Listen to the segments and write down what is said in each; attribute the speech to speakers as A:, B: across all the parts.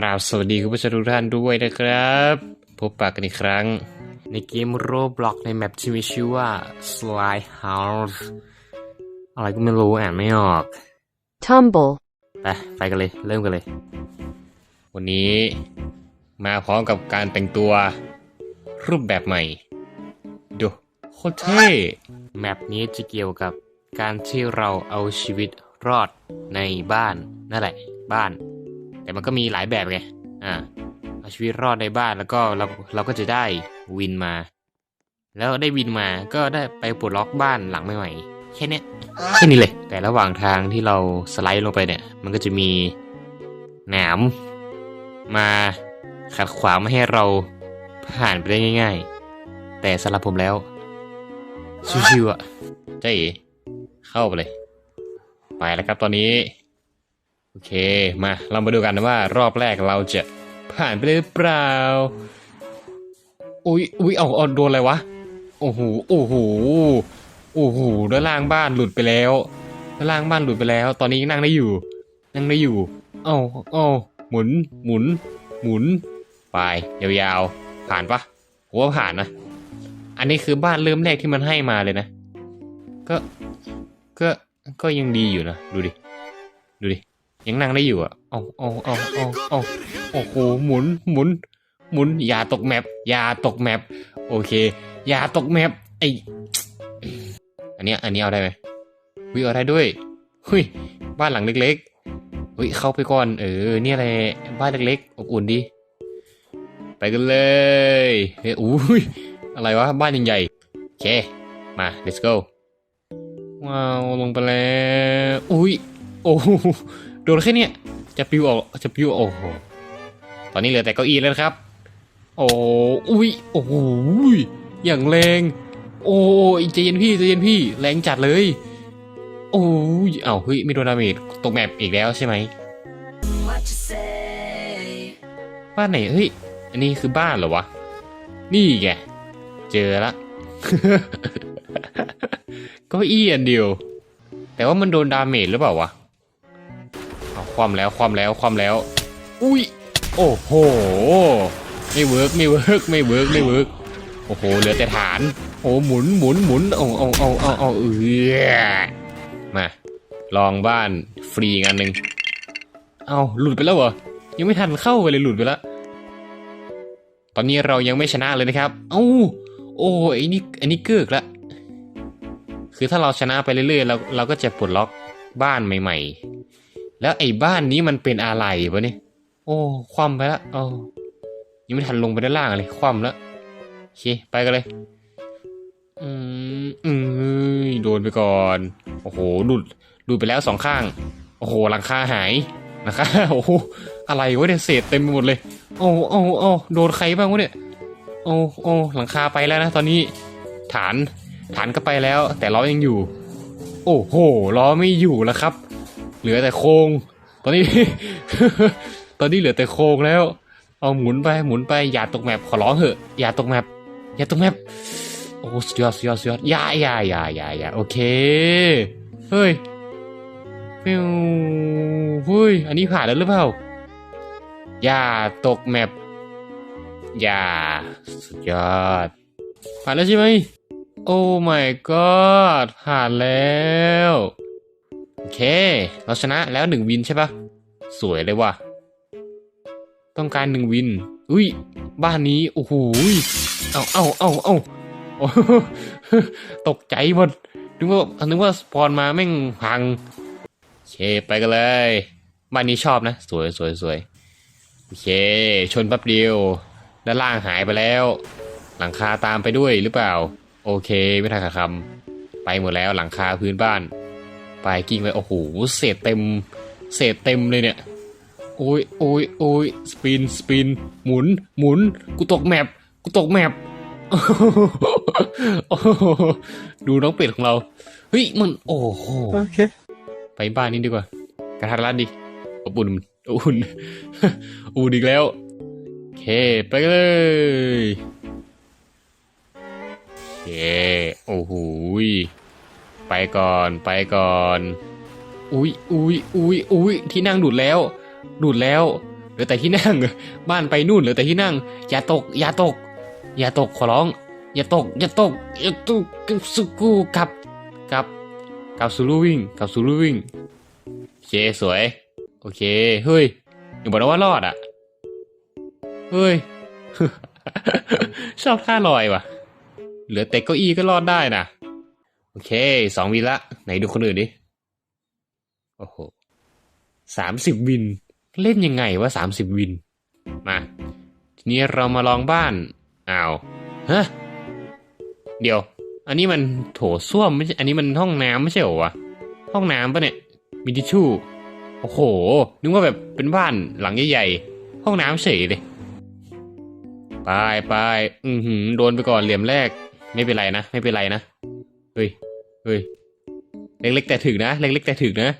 A: ราบสวัสดีคุณผู้ชมทุกท่านด้วยนะครับ พบปะกันอีกครั้ง ในเกมโรบล็อกในแมปที่มีชื่อว่า Slide House อะไรก็ไม่รู้อ่านไม่ออก
B: tumble,
A: ไปไปกันเลย เริ่มกันเลย วันนี้มาพร้อมกับการแต่งตัวรูปแบบใหม่ ดูโคตรเท่แมปนี้จะเกี่ยวกับการที่เราเอาชีวิตรอดในบ้านนั่นแหละ บ้าน แต่มันก็มีหลายแบบไงอ่าเอาชีวิตรอดในบ้านแล้วก็เราเราก็จะได้วินมา แล้วได้วินมาก็ได้ไปปลดล็อกบ้านหลังใหม่ๆแค่นี้แค่นี้เลย แต่ระหว่างทางที่เราสไลด์ลงไปเนี่ย มันก็จะมีหนามมาขัดขวางไม่ให้เราผ่านไปได้ง่าย ๆ แต่สำหรับผมแล้ว ชิวๆอะเจ๊เอ๋เข้าไปเลย ไปแล้วครับตอนนี้ โอเค มาเรามาดูกันนะว่ารอบแรกเราจะผ่านไปหรือเปล่า อุ้ยอุ้ยเอาเอาโดนอะไรวะ โอ้โห โอ้โห โอ้โห ด้านล่างบ้านหลุดไปแล้ว ด้านล่างบ้านหลุดไปแล้ว ตอนนี้ยังนั่งได้อยู่ นั่งได้อยู่ เอ้าเอ้าหมุน หมุน หมุน ไป ยาวๆ ผ่านปะผมว่าผ่านนะ อันนี้คือบ้านเริ่มแรกที่มันให้มาเลยนะ ก็ ก็ ก็ยังดีอยู่นะ ดูดิ ดูดิ ยังนั่งได้อยู่อะเอาเอาเอาเอาเอาโอ้โหหมุนหมุน หมุน อย่าตกแมปอย่าตกแมปโอเค อย่าตกแมปไออันเนี้ยอันนี้เอาได้ไหมวิเอาได้ด้วยหุยบ้านหลังเล็กๆหุยเข้าไปก่อนเออเนี่ยอะไรบ้านเล็กๆอบอุ่นดีไปกันเลยเฮ้ยอุ้ยอะไรวะบ้านยังใหญ่โอเคมา let's go ว้าวลงไปแล้วอุ้ยโอ้ โดนแค่เนี้ยจะปิวออกจะปิวโอ้โหตอนนี้เหลือแต่เก้าอี้แล้วครับ โอ้อุ้ยโอ้โหอย่างแรง โอ้ยใจเย็นพี่ใจเย็นพี่แรงจัดเลยโอ้ยเอ้าเฮ้ยไม่โดนดาเมจตกแมปอีกแล้วใช่ไหมบ้านไหนเฮ้ยอันนี้คือบ้านเหรอวะนี่ไงเจอละก็อี้อันเดียว แต่ว่ามันโดนดาเมจหรือเปล่าวะ ความแล้วความแล้วความแล้ว อุ้ย โอ้โห ไม่เวิร์กไม่เวิร์กไม่เวิร์กไม่เวิร์กโอ้โห เหลือแต่ฐาน โอ้หมุนหมุนหมุนเอาเอาเอาเอาเอาเออมา ลองบ้านฟรีงานหนึ่งเอาหลุดไปแล้วเหรอ ยังไม่ทันเข้าไปเลยหลุดไปแล้ว ตอนนี้เรายังไม่ชนะเลยนะครับ เอ้า โอ้ไอ้นี่อันนี้เกิกละ คือถ้าเราชนะไปเรื่อยๆเราเราก็จะปลดล็อกบ้านใหม่ ๆ แล้วไอ้บ้านนี้มันเป็นอะไรวะเนี่ย โอ้ คว่ำไปละโอ้ยังไม่ทันลงไปด้านล่างเลย คว่ำแล้วโอเค ไปกันเลย อืมอืมโดนไปก่อน โอ้โห หลุด หลุดไปแล้วสองข้าง โอ้โห หลังคาหายนะคะโอ้โห อะไรวะเนี่ย เศษเต็มไปหมดเลย โอ้โอ้โอ้โดนใครบ้างวะเนี่ย โอ้โอ้หลังคาไปแล้วนะ ตอนนี้ ฐาน ฐานก็ไปแล้ว แต่ล้อยังอยู่ โอ้โห ล้อไม่อยู่แล้วครับ เหลือแต่โครงตอนนี้ ตอนนี้เหลือแต่โครงแล้ว เอาหมุนไปหมุนไปอย่าตกแมปขอร้องเถอะอย่าตกแมปอย่าตกแมปโอ้สุดยอดสุดยอดสุดยอดอย่าอย่าอย่าอย่าอย่าโอเคเฮ้ยฟิวเฮ้ยอันนี้ผ่านแล้วหรือเปล่าอย่าตกแมปอย่าสุดยอด ผ่านแล้วใช่ไหมโอ้ my god ผ่านแล้ว โอเค เราชนะแล้วหนึ่งวินใช่ปะสวยเลยว่ะ ต้องการหนึ่งวิน อุ้ย บ้านนี้ โอ้โหเอาเอาเอาเอาตกใจหมด นึกว่า นึกว่าสปอนมาแม่งพังโอเค ไปกันเลย บ้านนี้ชอบนะ สวยสวยสวยโอเค ชนแป๊บเดียว ด้านล่างหายไปแล้ว หลังคาตามไปด้วยหรือเปล่า โอเค ไม่ทันขาดคำไปหมดแล้วหลังคาพื้นบ้าน ไปกิ้งไปโอ้โหเศษเต็มเศษเต็มเลยเนี่ย โอ้ยโอ้ยโอ้ยสปินสปินหมุนหมุนกูตกแมปกูตกแมปโอ้โหดูน้องเป็ดของเรา เฮ้ยมันโอ้โห
B: okay,
A: ไปบ้านนี้ดีกว่า กระทัดรัดดิอบอุ่นอบอุ่นอบอุ่นอีกแล้วโอเคไปกันเลยโอเคโอ้โหย ไปก่อนไปก่อน อุ้ยอุ้ยอุ้ยอุ้ยที่นั่งดูดแล้ว ดูดแล้วเหลือแต่ที่นั่ง บ้านไปนู่นเหลือแต่ที่นั่ง อย่าตก อย่าตก อย่าตกขอร้อง อย่าตก อย่าตกอย่าตกกับสุกูกลับกลับกลับสู่ลู่วิ่งกลับสู่ลู่วิ่งโอเคสวย โอเคเฮ้ยอย่าบอกนะว่ารอดอะเฮ้ยชอบท่าลอยว่ะ เหลือแต่เก้าอี้ก็รอดได้นะ โอเคสองวินละ ไหนดูคนอื่นดิ โอ้โหสามสิบวิน เล่นยังไงวะสามสิบวิน มา ทีนี้เรามาลองบ้านอ้าวฮะเดี๋ยว อันนี้มันโถส้วมไม่ใช่อันนี้มันห้องน้ำไม่ใช่เหรอวะห้องน้ำปะเนี่ยมีทิชชู่โอ้โห นึกว่าแบบเป็นบ้านหลังใหญ่ๆ ห้องน้ำเฉยเลยไปไปอือหือโดนไปก่อนเหลี่ยมแรก ไม่เป็นไรนะ ไม่เป็นไรนะ เฮ้ย เฮ้ย เล็กๆแต่ถึกนะ เล็กๆแต่ถึกนะ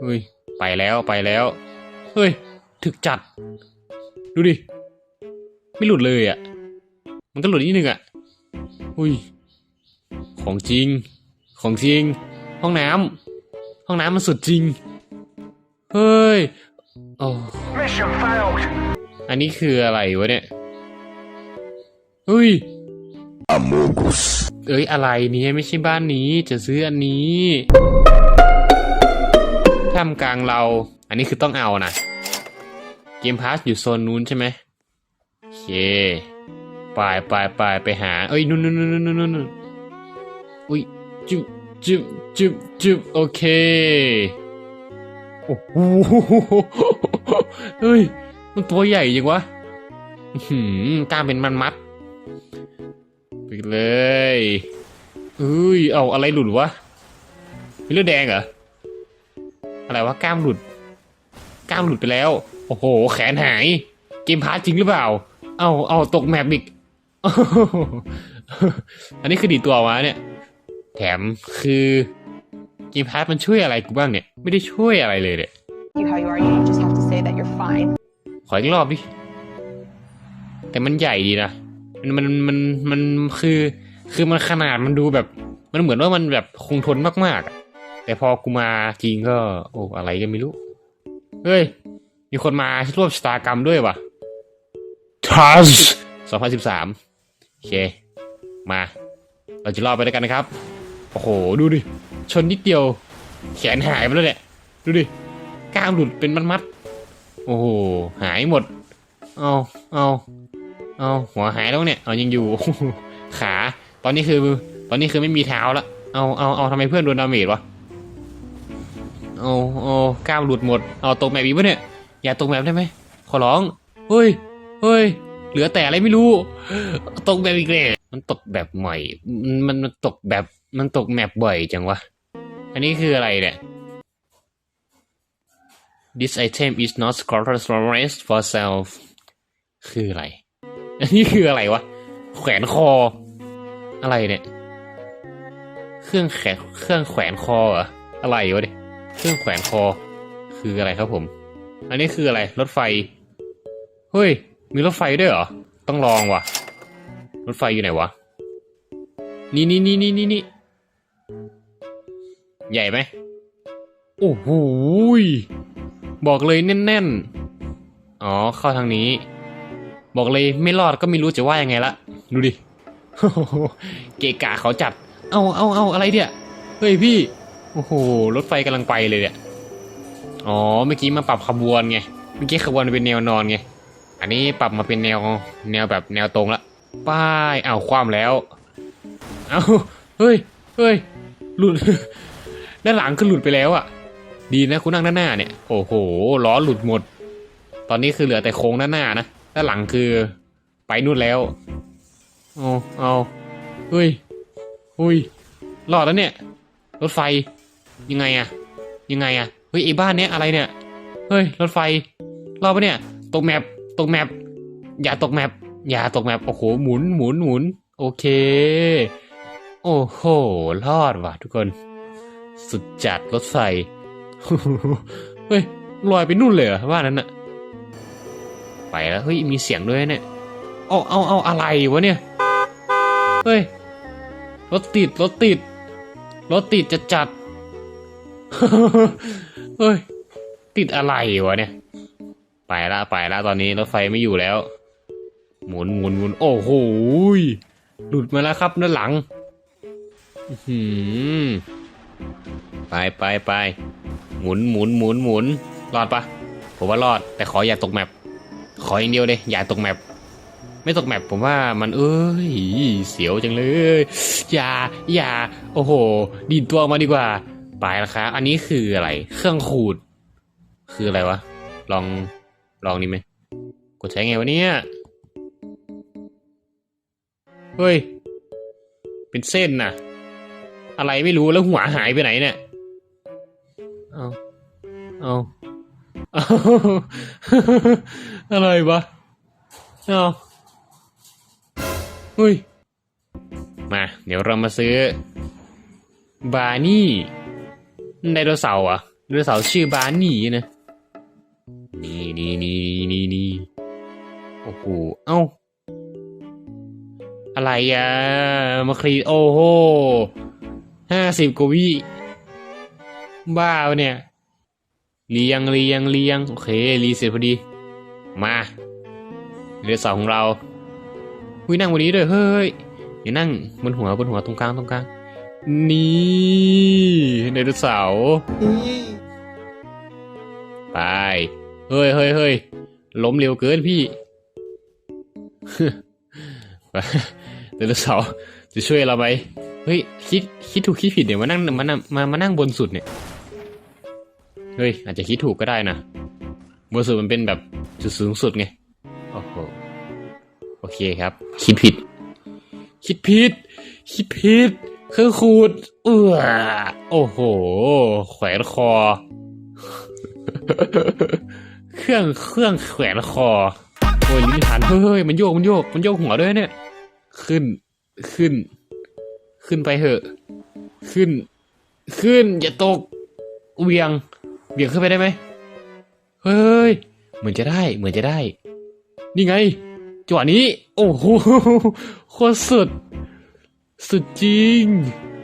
A: เฮ้ย ไปแล้วไปแล้ว เฮ้ย ถึกจัด ดูดิ ไม่หลุดเลยอะ่ะ มันก็หลุดนิดนึงอะ่ะอุ้ย ของจริง ของจริง ห้องน้ำห้องน้ำมันสุดจริง เฮ้ยโอ้
B: Mission failed.
A: อันนี้คืออะไรวะเนี่ย เฮ้ย
B: Amogus.
A: เอ้ยอะไรเนี่ยไม่ใช่บ้านนี้จะซื้ออันนี้ท่ามกลางเรา อันนี้คือต้องเอานะเกมพาสอยู่โซนนู้นใช่ไหมโอเคไปไปไปไปหา เอ้ยนู่นนู่นนู่นนู่นนู่นอุ้ยจุบจุบจุบจุบโอเคโอ้โหเฮ้ย มันตัวใหญ่จริงวะหือกล้ามเป็นมันมัด ไปเลยเอ้ย เอาอะไรหลุดวะมีเลือดแดงเหรอ อะไรวะกล้ามหลุด กล้ามหลุดไปแล้ว โอ้โห แขนหาย เกมพาร์ทจริงหรือเปล่า เอาเอาตกแมปอีก อันนี้คือดีดตัวมาเนี่ย แถมคือเกมพาร์ทมันช่วยอะไรกูบ้างเนี่ย ไม่ได้ช่วยอะไรเลยเนี่ย
C: you how you are. You just have to say that you're fine.
A: ขออีกรอบดิ แต่มันใหญ่ดีนะ มันมันมันมันคือคือมันขนาดมันดูแบบ มันเหมือนว่ามันแบบคงทนมากๆอะแต่พอกูมาจริงก็โอ้อะไรก็ไม่รู้ เฮ้ย มีคนมาร่วมชะตากรรมด้วยวะทัส2013โอเค มา เราจะรอดไปด้วยกันนะครับ โอ้โห ดูดิ ชนนิดเดียว แขนหายไปแล้วเนี่ยดูดิกล้ามหลุดเป็นมัดๆโอ้โห หายหมด เอาเอา เอาหัวหายแล้วเนี่ยเอายังอยู่ ขา ตอนนี้คือ ตอนนี้คือไม่มีเท้าละเอาเอาเอาทำไมเพื่อนโดนดาเมจวะเอาเอากล้ามหลุดหมด เอาตกแมปอีกปะเนี่ย อย่าตกแมปได้ไหมขอร้อง เฮ้ย เฮ้ย เหลือแต่อะไรไม่รู้ ตกแบบอีกแล้วมันตกแบบใหม่ มันมันตกแบบ มันตกแมปบ่อยจังวะ อันนี้คืออะไรเนี่ย This item is not storage for self คืออะไร อันนี้คืออะไรวะ แขวนคอ อะไรเนี่ย เครื่องแขนเครื่องแขวนคอเหรอ อะไรวะเนี่ยเครื่องแขวนคอ คืออะไรครับผม อันนี้คืออะไร รถไฟ เฮ้ย มีรถไฟด้วยเหรอ ต้องลองว่ะ รถไฟอยู่ไหนวะ นี่นี่นี่นี่นี่นี่ใหญ่ไหมโอ้โหบอกเลยแน่นๆ อ๋อ เข้าทางนี้ บอกเลยไม่รอดก็ไม่รู้จะว่ายังไงละ ดูดิเกกะเขาจัด เอาเอาเอาอะไรเนี่ยเฮ้ยพี่ โอ้โห รถไฟกำลังไปเลยเนี่ย อ๋อ เมื่อกี้มาปรับขบวนไง เมื่อกี้ขบวนเป็นแนวนอนไง อันนี้ปรับมาเป็นแนวแนวแบบแนวตรงละ ป้ายอ้าวคว่ำแล้ว เอาเฮ้ย เฮ้ย หลุด ด้านหลังก็หลุดไปแล้วอะ ดีนะคุณนั่งด้านหน้าเนี่ย โอ้โห ล้อหลุดหมด ตอนนี้คือเหลือแต่โค้งด้านหน้านะ ด้านหลังคือไปนู่นแล้วเอาเอาเฮ้ยเฮ้ยรอดแล้วเนี่ย รถไฟยังไงอะยังไงอะเฮ้ยไอ้บ้านเนี้ยอะไรเนี่ยเฮ้ยรถไฟรอดปะเนี่ยตกแมปตกแมปอย่าตกแมปอย่าตกแมปโอ้โหหมุนหมุนหมุนโอเค โอ้โหรอดว่ะทุกคน สุดจัดรถไฟเฮ้ยลอยไปนู่นเลยเหรอว่านั้นอะ ไปแล้วเฮ้ยมีเสียงด้วยเนี่ยเอาเอาเอาอะไรวะเนี่ยเฮ้ยรถติดรถติดรถติดจะจัดเฮ้ยติดอะไรวะเนี่ย ไปละไปละตอนนี้รถไฟไม่อยู่แล้ว หมุนหมุนหมุนโอ้โหหลุดมาแล้วครับด้านหลังหือไปไปไปหมุนหมุนหมุนหมุนรอดปะผมว่ารอดแต่ขออย่าตกแมป ขออย่างเดียวเลย อย่าตกแมปไม่ตกแมปผมว่ามันเอ้ยเสียวจังเลย อย่า อย่า โอ้โห ดีดตัวมาดีกว่าไปแล้วครับอันนี้คืออะไร เครื่องขูด คืออะไรวะ ลอง ลองนี่ไหมกดใช้ไงวะเนี่ยเฮ้ย เป็นเส้นน่ะ อะไรไม่รู้แล้วหัวหายไปไหนเนี่ย เอาเอาเอา อะไรวะเอาเฮ้ย มา เดี๋ยวเรามาซื้อ บานี่ไดโนเสาร์อะไดโนเสาร์ชื่อบานี่นะ นี่นี่นี่นี่นี่โอ้โห เอ้า อะไรอะ มาคลีโอ้โหห้าสิบกว่าวิ บ้าวเนี่ยเรียงเรียงเรียงโอเค รีเสร็จพอดี มาเรือสองของเราหุยนั่งวันนี้ด้วยเฮ้ยอย่านั่งบนหัวบนหัวตรงกลางตรงกลาง นี่ไดโนเสาไปเฮ้ยเฮ้ยเฮ้ยล้มเร็วเกินพี่ไดโนเสาจะช่วยเราไหมเฮ้ยคิดคิดถูกคิดผิดเนี่ยมานั่งมานั่งมามานั่งบนสุดเนี่ยเฮ้ยอาจจะคิดถูกก็ได้นะบนสุดมันเป็นแบบ จุดสูงสุดไง โอ้โห โอเคครับ คิดผิด คิดผิด คิดผิดเครื่องขูด เออโอ้โห แขวนคอ เครื่องเครื่องแขวนคอ โอ้ยลิ้นหันเฮ้ยเฮ้ยมันโยกมันโยกมันโยกหัวด้วยเนี่ย ขึ้นขึ้น ขึ้นไปเหอะ ขึ้น ขึ้นอย่าตกเวียงเวียงขึ้นไปได้ไหมเฮ้ย เหมือนจะได้ เหมือนจะได้ นี่ไง จังหวะนี้ โอ้โหโคตรสุด สุดจริง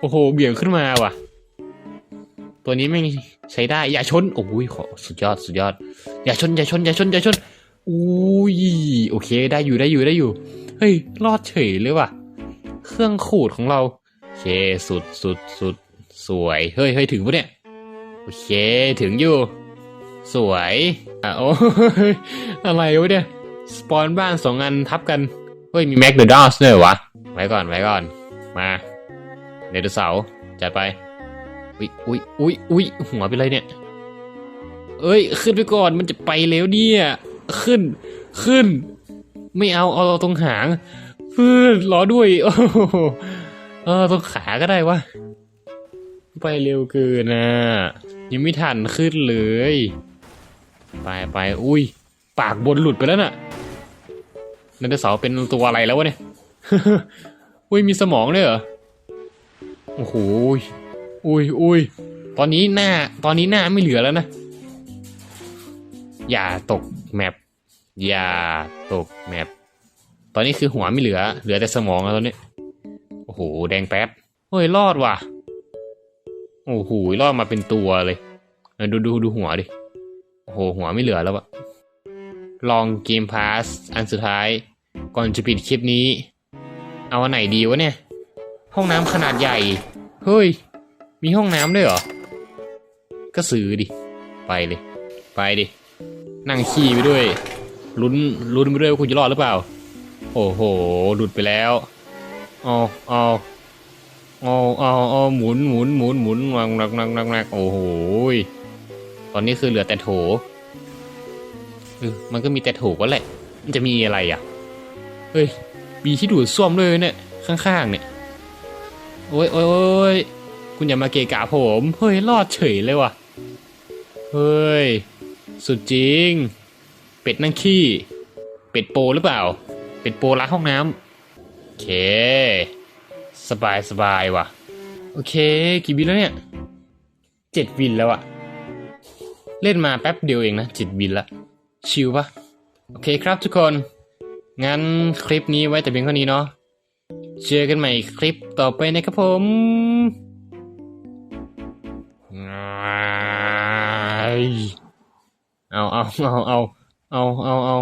A: โอ้โห เบี่ยงขึ้นมาว่ะ ตัวนี้ไม่ใช้ได้ อย่าชน โอ้ยขอสุดยอด สุดยอด อย่าชน อย่าชน อย่าชน อย่าชน อุ้ย โอเค ได้อยู่ ได้อยู่ ได้อยู่ เฮ้ย รอดเฉยเลยว่ะ เครื่องขูดของเราโอเค สุด สุด สุด สวย เฮ้ย เฮ้ย ถึงปะเนี่ย โอเค ถึงอยู่ สวยอะโอ้ยอะไรวะเนี่ย สปอนบ้านสองอันทับกัน เฮ้ย มีแม็กเดอะดอสด้วยวะ ไว้ก่อน ไว้ก่อน มาเดโนเสาร์จัดไป อุ้ยอุ้ยอุ้ยอุ้ยหัวเป็นไรเนี่ย เอ้ย ขึ้นไปก่อน มันจะไปแล้วเนี่ย ขึ้น ขึ้น ไม่เอา เอาตรงหางพื่อนรอด้วย โอ้โหเออตรงขาก็ได้วะ ไปเร็วเกินนะยังไม่ทันขึ้นเลย ไปไปอุ้ย ปากบนหลุดไปแล้วน่ะนันเดอร์เสาร์เป็นตัวอะไรแล้ววะเนี่ยอุ้ยมีสมองด้วยเหรอโอ้โหอุ้ยอุ้ยตอนนี้หน้าตอนนี้หน้าไม่เหลือแล้วนะ อย่าตกแมปอย่าตกแมปตอนนี้คือหัวไม่เหลือ เหลือแต่สมองแล้วตอนนี้โอ้โหแดงแป๊ดเฮ้ยรอดว่ะโอ้โหรอดมาเป็นตัวเลยดูดูดูหัวดิ โหหัวไม่เหลือแล้วอะลองเกมพาสอันสุดท้าย ก่อนจะปิดคลิปนี้ เอาอันไหนดีวะเนี่ย ห้องน้ำขนาดใหญ่ เฮ้ย มีห้องน้ำด้วยเหรอ ก็ซื้อดิ ไปเลย ไปดิ นั่งขี้ไปด้วย ลุ้นลุ้นไปด้วยว่าคุณจะรอดหรือเปล่า โอ้โห หลุดไปแล้วเอาเอาเอาเอาเอาหมุนหมุนหมุนหมุนนักนักนักนักนักโอ้โห ตอนนี้คือเหลือแต่โถเออมันก็มีแต่โถก็แหละ มันจะมีอะไรอะ เฮ้ย มีที่ดูดซ่วมด้วยเนี่ย ข้างๆเนี่ย โอ้ยโอ้ยโอ้ยคุณอย่ามาเกะกะผม เฮ้ย รอดเฉยเลยว่ะ เฮ้ย สุดจริง เป็ดนั่งขี้ เป็ดโปหรือเปล่า เป็ดโปล้างห้องน้ำโอเค สบายสบายว่ะ โอเค กี่วินแล้วเนี่ย เจ็ดวินแล้วอะ เล่นมาแป๊บเดียวเองนะ จิตวินละ ชิลปะโอเคครับทุกคน งั้นคลิปนี้ไว้แต่เพียงเท่านี้เนาะเจอกันใหม่คลิปต่อไปนะครับผมเอาเอาเอาเอาเอาเอาเอา